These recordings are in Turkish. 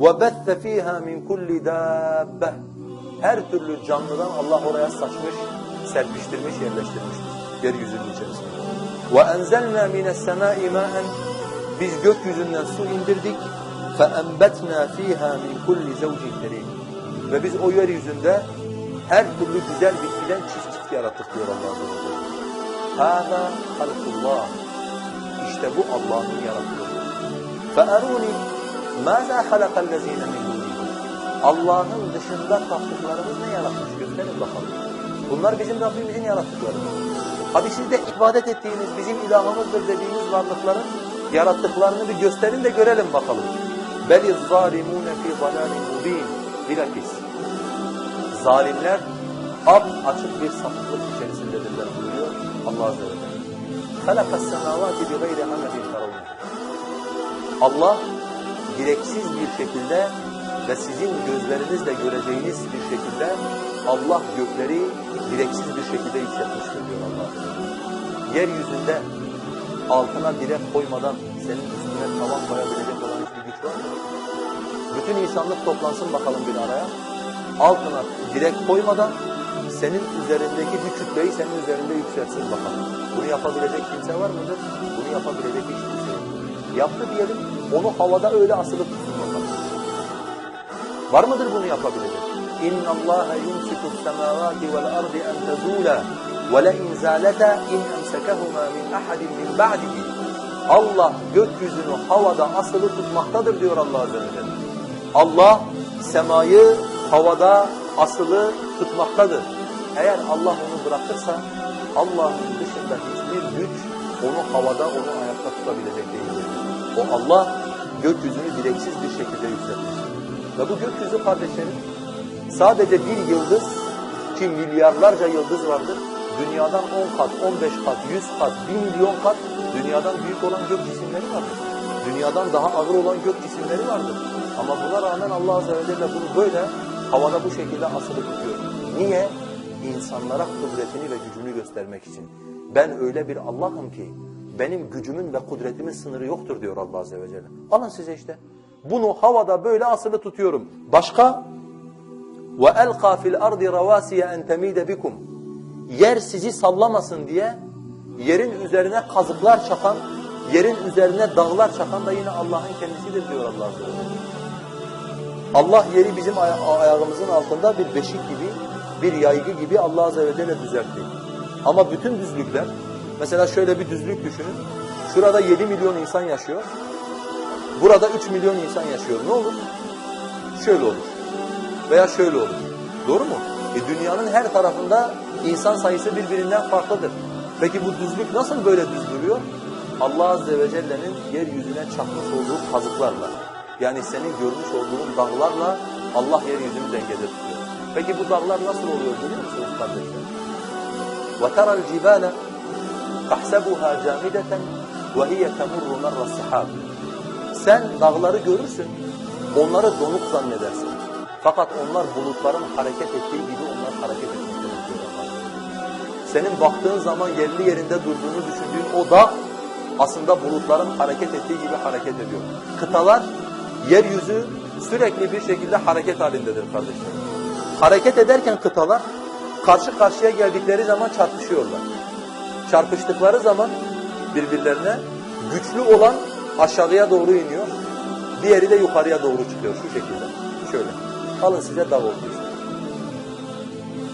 وَبَثَّ ف۪يهَا مِنْ كُلِّ دَابَّةٍ Her türlü canlıdan Allah oraya saçmış, serpiştirmiş, yerleştirmiştir. Yeryüzünün içerisinde. وَاَنْزَلْنَا مِنَ السَّمَاءِ مَاءً Biz gökyüzünden su indirdik. فَاَنْبَتْنَا ف۪يهَا مِنْ كُلِّ زَوْجٍ كَرِيمٍ Ve biz o yeryüzünde her türlü güzel bitkiden çift çift yarattık diyor Allah Azze ve Celle. هَذَا خَلْقُ اللّٰهِ İşte bu Allah'ın yarattığı. فَأَرُونِ مَاذَا خَلَقَ الَّذ۪ينَ مِنْ دُونِهِ Allah'ın dışında taptıklarımız ne yaratmış? Gösterin bakalım. Bunlar bizim Rabbimizin yarattıklarımız. Hadi siz de ibadet ettiğiniz, bizim ilahımızdır dediğiniz varlıkların yarattıklarını bir gösterin de görelim bakalım. بَلِ الظَّالِمُونَ فِي ضَلَالٍ مُب۪ينَ Bilakis zalimler ap açık bir sapıklık içerisindedirler buyuruyor Allah Azze ve Celle. خَلَقَ السَّمَاوَاتِ بِغَيْرِ عَمَدٍ تَرَوْنَهُ Allah direksiz bir şekilde ve sizin gözlerinizle göreceğiniz bir şekilde Allah gökleri direksiz bir şekilde yükseltmiştir diyor Allah. Yeryüzünde altına direk koymadan senin üstüne tavan koyabilecek olan hiçbir güç var mı? Bütün insanlık toplansın bakalım bir araya. Altına direk koymadan senin üzerindeki bir kütleyi senin üzerinde yükseltsin bakalım. Bunu yapabilecek kimse var mıdır? Bunu yapabilecek hiç kimse yok. Yaptı diyelim, onu havada öyle asılı tutsun bakalım. Var mıdır bunu yapabilecek? اِنَّ اللّٰهَ يُمْسِكُ السَّمَاوَاتِ وَالْأَرْضِ اَنْ تَزُولَا وَلَئِنْ زَالَتَا اِنْ اَمْسَكَهُمَا مِنْ اَحَدٍ مِنْ بَعْدِهِ Allah gökyüzünü havada asılı tutmaktadır diyor Allah Azze ve Celle. Allah semayı havada asılı tutmaktadır. Eğer Allah onu bırakırsa Allah'ın dışında hiçbir güç onu havada, onu ayakta tutabilecek değildir. O Allah gökyüzünü direksiz bir şekilde yükseltmiştir. Ve bu gökyüzü kardeşlerim sadece bir yıldız ki milyarlarca yıldız vardır. Dünyadan 10 kat, 15 kat, 100 kat, 1 milyon kat dünyadan büyük olan gök cisimleri vardır. Dünyadan daha ağır olan gök cisimleri vardır. Ama buna rağmen Allah Azze ve Celle bunu böyle havada bu şekilde asılı tutuyor. Niye? İnsanlara kudretini ve gücünü göstermek için. Ben öyle bir Allah'ım ki benim gücümün ve kudretimin sınırı yoktur diyor Allah Azze ve Celle. Alın size işte. Bunu havada böyle asılı tutuyorum. Başka? وَاَلْقَى فِي الْأَرْضِ رَوَاسِيَ اَنْ تَم۪يدَ بِكُمْ Yer sizi sallamasın diye yerin üzerine kazıklar çakan, yerin üzerine dağlar çakan da yine Allah'ın kendisidir diyor Allah Azze ve Celle. Allah yeri bizim aya ayağımızın altında bir beşik gibi, bir yaygı gibi Allah Azze ve Celle düzeltti. Ama bütün düzlükler, mesela şöyle bir düzlük düşünün. Şurada 7 milyon insan yaşıyor. Burada 3 milyon insan yaşıyor. Ne olur? Şöyle olur. Veya şöyle olur. Doğru mu? E dünyanın her tarafında insan sayısı birbirinden farklıdır. Peki bu düzlük nasıl böyle düz duruyor? Allah Azze ve Celle'nin yeryüzüne çakmış olduğu kazıklarla. Yani senin görmüş olduğun dağlarla Allah yeryüzünü dengede tutuyor. Peki bu dağlar nasıl oluyor biliyor musunuz kardeşler? وَتَرَى الْجِبَالَ تَحْسَبُهَا جَامِدَةً وَهِيَ تَمُرُّ مَرَّ السَّحَابِ Sen dağları görürsün, onları donuk zannedersin. Fakat onlar bulutların hareket ettiği gibi onlar hareket etmektedir diyor Allah. Senin baktığın zaman yerli yerinde durduğunu düşündüğün o dağ aslında bulutların hareket ettiği gibi hareket ediyor. Kıtalar, yeryüzü sürekli bir şekilde hareket halindedir kardeşler. Hareket ederken kıtalar karşı karşıya geldikleri zaman çarpışıyorlar. Çarpıştıkları zaman birbirlerine güçlü olan aşağıya doğru iniyor, diğeri de yukarıya doğru çıkıyor şu şekilde. Şöyle. Alın size dağ işte.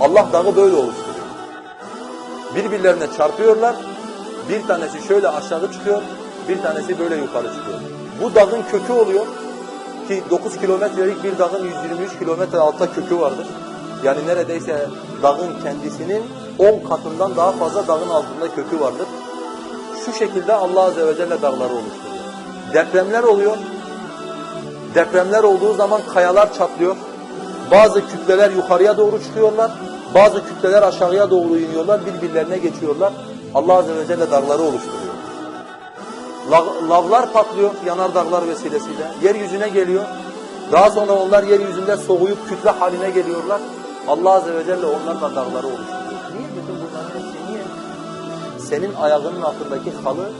Allah dağı böyle oluşturuyor. Birbirlerine çarpıyorlar. Bir tanesi şöyle aşağı çıkıyor, bir tanesi böyle yukarı çıkıyor. Bu dağın kökü oluyor ki 9 kilometrelik bir dağın 123 kilometre altta kökü vardır. Yani neredeyse dağın kendisinin 10 katından daha fazla dağın altında kökü vardır. Şu şekilde Allah Azze ve Celle dağları oluşturuyor. Depremler oluyor. Depremler olduğu zaman kayalar çatlıyor. Bazı kütleler yukarıya doğru çıkıyorlar. Bazı kütleler aşağıya doğru iniyorlar. Birbirlerine geçiyorlar. Allah Azze ve Celle dağları oluşturuyor. Lavlar patlıyor yanardağlar vesilesiyle. Yeryüzüne geliyor. Daha sonra onlar yeryüzünde soğuyup kütle haline geliyorlar. Allah Azze ve Celle onlarla dağları oluşturuyor Senin ayağının altındaki halı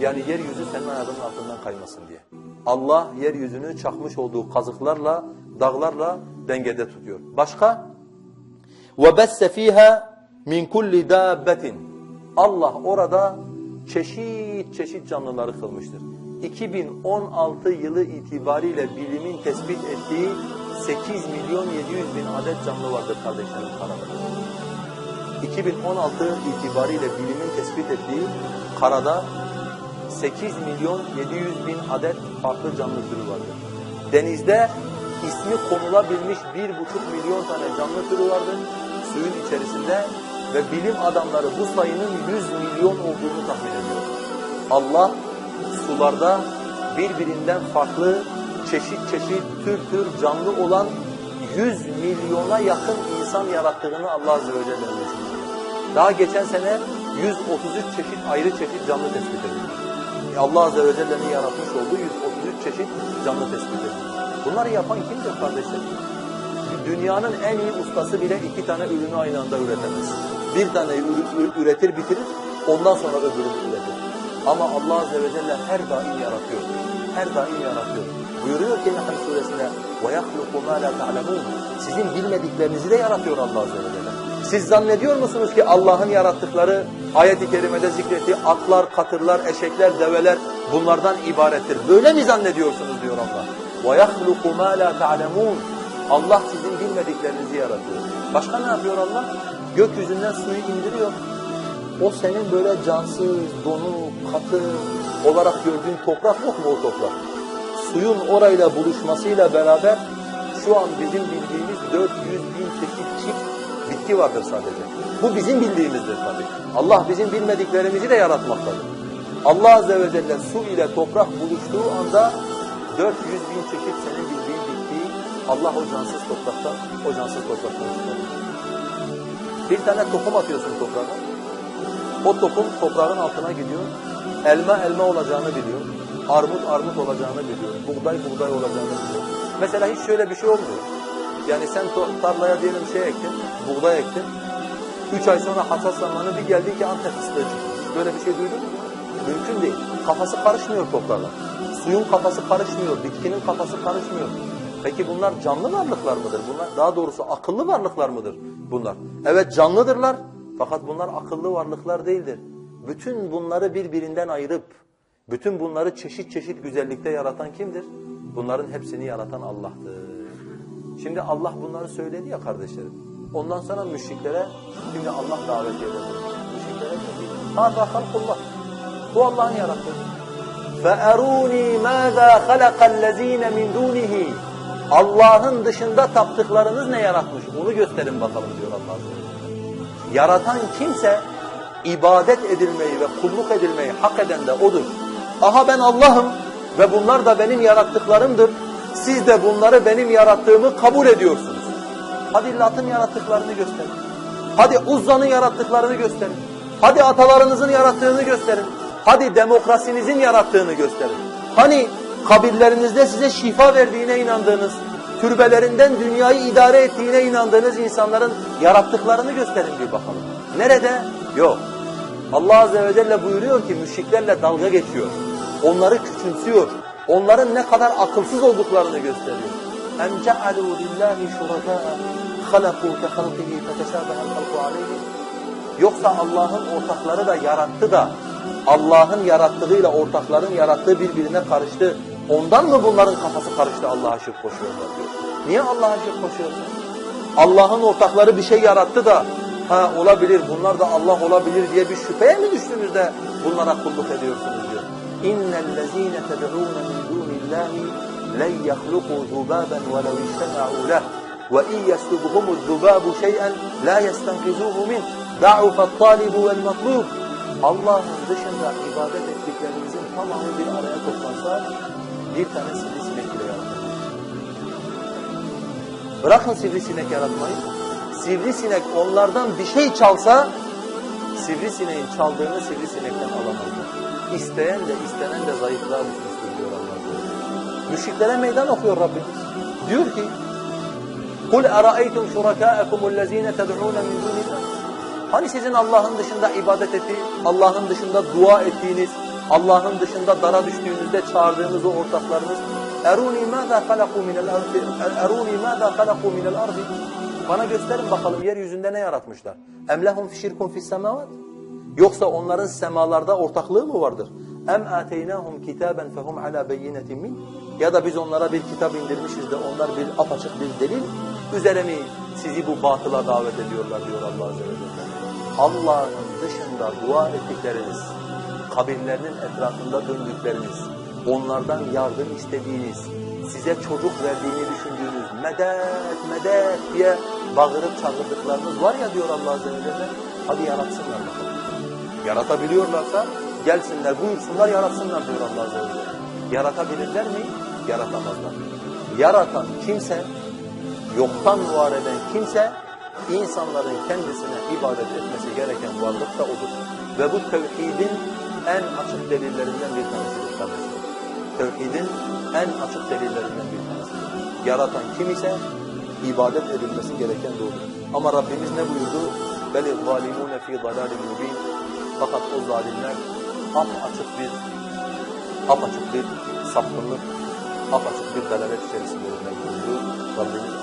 Yani yeryüzü senin ayağının altından kaymasın diye. Allah yeryüzünü çakmış olduğu kazıklarla, dağlarla dengede tutuyor. Başka? وَبَسَّ ف۪يهَا مِنْ كُلِّ دَابَّةٍ Allah orada çeşit çeşit canlıları kılmıştır. 2016 yılı itibariyle bilimin tespit ettiği 8 milyon 700 bin adet canlı vardır kardeşlerim karada. 2016 itibariyle bilimin tespit ettiği karada 8 milyon 700 bin adet farklı canlı türü vardır. Denizde ismi konulabilmiş 1,5 milyon tane canlı türü vardır suyun içerisinde ve bilim adamları bu sayının 100 milyon olduğunu tahmin ediyor. Allah sularda birbirinden farklı çeşit çeşit tür tür canlı olan 100 milyona yakın insan yarattığını Allah Azze ve Celle düşünüyor. Daha geçen sene 133 çeşit ayrı çeşit canlı tespit edildi. Allah Azze ve Celle'nin yaratmış olduğu 133 çeşit canlı tespit edildi. Bunları yapan kimdir kardeşler? Dünyanın en iyi ustası bile iki tane ürünü aynı anda üretemez. Bir tane üretir bitirir, ondan sonra öbürünü üretir. Ama Allah Azze ve Celle her daim yaratıyor. Her daim yaratıyor. Buyuruyor ki Nahl suresinde وَيَخْلُقُ مَا لَا تَعْلَمُونَ Sizin bilmediklerinizi de yaratıyor Allah Azze ve Celle. Siz zannediyor musunuz ki Allah'ın yarattıkları ayet-i kerimede zikrettiği atlar, katırlar, eşekler, develer bunlardan ibarettir. Böyle mi zannediyorsunuz diyor Allah. وَيَخْلُقُ مَا لَا تَعْلَمُونَ Allah sizin bilmediklerinizi yaratıyor. Başka ne yapıyor Allah? Gökyüzünden suyu indiriyor. O senin böyle cansız, donuk, katı olarak gördüğün toprak yok mu o toprak? Suyun orayla buluşmasıyla beraber şu an bizim bildiğimiz 400 bin çeşit çift bitki vardır sadece. Bu bizim bildiğimizdir tabii. Allah bizim bilmediklerimizi de yaratmaktadır. Allah Azze ve Celle su ile toprak buluştuğu anda 400 bin çeşit senin bildiğin bitkiyi Allah o cansız topraktan, o cansız topraktan çıkarır. Bir tane tohum atıyorsun toprağa. O tohum toprağın altına gidiyor. Elma elma olacağını biliyor. Armut armut olacağını biliyor. Buğday buğday olacağını biliyor. Mesela hiç şöyle bir şey olmuyor. Yani sen tarlaya diyelim şey ektin, buğday ektin. Üç ay sonra hasat zamanı bir geldi ki Antep fıstığı. Böyle bir şey duydun mu? Mümkün değil. Kafası karışmıyor toprağa. Suyun kafası karışmıyor, bitkinin kafası karışmıyor. Peki bunlar canlı varlıklar mıdır? Bunlar daha doğrusu akıllı varlıklar mıdır bunlar? Evet canlıdırlar fakat bunlar akıllı varlıklar değildir. Bütün bunları birbirinden ayırıp bütün bunları çeşit çeşit güzellikte yaratan kimdir? Bunların hepsini yaratan Allah'tır. Şimdi Allah bunları söyledi ya kardeşlerim. Ondan sonra müşriklere şimdi Allah davet ediyor. Müşriklere diyor "Hâzâ halkullah." Bu Allah'ın yarattığı. "Fe'erûnî mâzâ halakallezîne min dûnihi." Allah'ın dışında taptıklarınız ne yaratmış? Onu gösterin bakalım diyor Allah Azze Yaratan kimse ibadet edilmeyi ve kulluk edilmeyi hak eden de odur. Aha ben Allah'ım ve bunlar da benim yarattıklarımdır. Siz de bunları benim yarattığımı kabul ediyorsunuz. Hadi Lat'ın yarattıklarını gösterin. Hadi Uzza'nın yarattıklarını gösterin. Hadi atalarınızın yarattığını gösterin. Hadi demokrasinizin yarattığını gösterin. Hani kabirlerinizde size şifa verdiğine inandığınız, türbelerinden dünyayı idare ettiğine inandığınız insanların yarattıklarını gösterin bir bakalım. Nerede? Yok. Allah Azze ve Celle buyuruyor ki müşriklerle dalga geçiyor. Onları küçümsüyor. Onların ne kadar akılsız olduklarını gösteriyor. اَمْ جَعَلُوا لِلّٰهِ شُرَكَاءَ خَلَقُوا كَخَلْقِهِ فَتَشَابَهَ الْخَلْقُ عَلَيْهِ Yoksa Allah'ın ortakları da yarattı da Allah'ın yarattığıyla ortakların yarattığı birbirine karıştı. Ondan mı bunların kafası karıştı Allah'a şirk koşuyorlar diyor. Niye Allah'a şirk koşuyorlar? Allah'ın ortakları bir şey yarattı da ha olabilir bunlar da Allah olabilir diye bir şüpheye mi düştünüz de bunlara kulluk ediyorsunuz diyor. İnnellezîne ted'ûne min dûnillâhi len yahlukû zubâben velev iştema'û leh ve in yeslubuhumu zubâbu şey'en la yestenqizûhu min da'ufet tâlibu vel matlûb Allah'ın dışında ibadet ettiklerinizin tamamı bir araya toplansa bir tane sivrisinek bile yaratır. Bırakın sivrisinek yaratmayı. Sivrisinek onlardan bir şey çalsa sivrisineğin çaldığını sivrisinekten alamazlar. İsteyen de istenen de zayıflığa düşmüştür diyor Allah. Müşriklere meydan okuyor Rabbimiz. Diyor ki قُلْ أَرَأَيْتُمْ شُرَكَاءَكُمُ الَّذ۪ينَ تَدْعُونَ مِنْ دُونِ اللّٰهِ Hani sizin Allah'ın dışında ibadet ettiği, Allah'ın dışında dua ettiğiniz, Allah'ın dışında dara düştüğünüzde çağırdığınız o ortaklarınız Eruni mâzâ halakû minel ardi Eruni mâzâ halakû minel ardi Bana gösterin bakalım yeryüzünde ne yaratmışlar? Em lehum şirkun fis semâvat Yoksa onların semalarda ortaklığı mı vardır? Em ateynahum kitaben fehum ala beyinetin min? Ya da biz onlara bir kitap indirmişiz de onlar bir apaçık bir delil üzere mi sizi bu batıla davet ediyorlar diyor Allah Azze ve Celle. Allah'ın dışında dua ettikleriniz, kabirlerinin etrafında döndükleriniz, onlardan yardım istediğiniz, size çocuk verdiğini düşündüğünüz medet medet diye bağırıp çağırdıklarınız var ya diyor Allah Azze ve Celle. Hadi yaratsınlar bakalım. Yaratabiliyorlarsa gelsinler buyursunlar yaratsınlar diyor Allah Azze ve Celle. Yaratabilirler mi? Yaratamazlar. Yaratan kimse, yoktan var eden kimse insanların kendisine ibadet etmesi gereken varlık da odur. Ve bu tevhidin en açık delillerinden bir tanesidir kardeşler. Tevhidin en açık delillerinden bir tanesidir. Yaratan kim ise ibadet edilmesi gereken de odur. Ama Rabbimiz ne buyurdu? بَلِ الظَّالِمُونَ ف۪ي ضَلَالٍ مُب۪ينَ fakat o zalimler apaçık bir apaçık bir sapkınlık, apaçık bir dalalet içerisinde buyurdu Rabbimiz